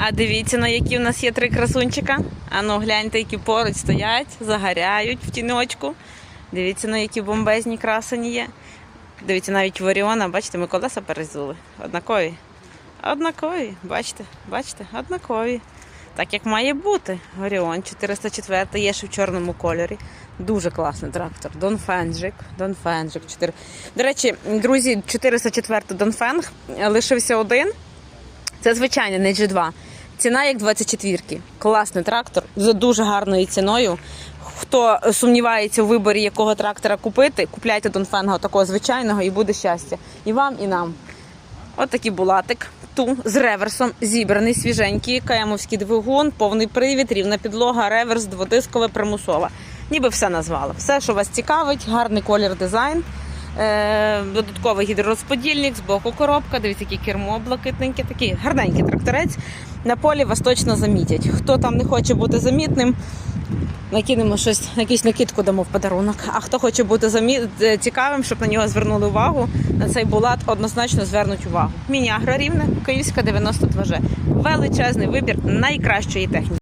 А дивіться, на які в нас є три красунчика. Ану, гляньте, які поруч стоять, загоряють в тіночку. Дивіться, на які бомбезні красені є. Дивіться, навіть в Оріона, бачите, ми колеса перезули. Однакові. Однакові, бачите, бачите, однакові. Так як має бути. Оріон 404 є ще в чорному кольорі. Дуже класний трактор. Донфенджик. Донфенджик 4. До речі, друзі, 404 Донфенг лишився один. Це звичайний не G2. Ціна як 24-ки. Класний трактор за дуже гарною ціною. Хто сумнівається у виборі, якого трактора купити, купляйте Донфенга такого звичайного і буде щастя. І вам, і нам. От такий булатик. Ту з реверсом зібраний, свіженький, каямовський двигун, повний привід, рівна підлога, реверс, дводискове, примусова. Ніби все назвала. Все, що вас цікавить, гарний колір дизайн. Е, додатковий гідророзподільник, з боку коробка, дивіться, який кермо блакитненьке, такий гарненький тракторець. На полі вас точно замітять. Хто там не хоче бути замітним, накинемо щось, якусь накидку дамо в подарунок. А хто хоче бути замі... е, цікавим, щоб на нього звернули увагу, на цей булат однозначно звернуть увагу. Міні-агро рівне, Київська 92 ж Величезний вибір найкращої техніки.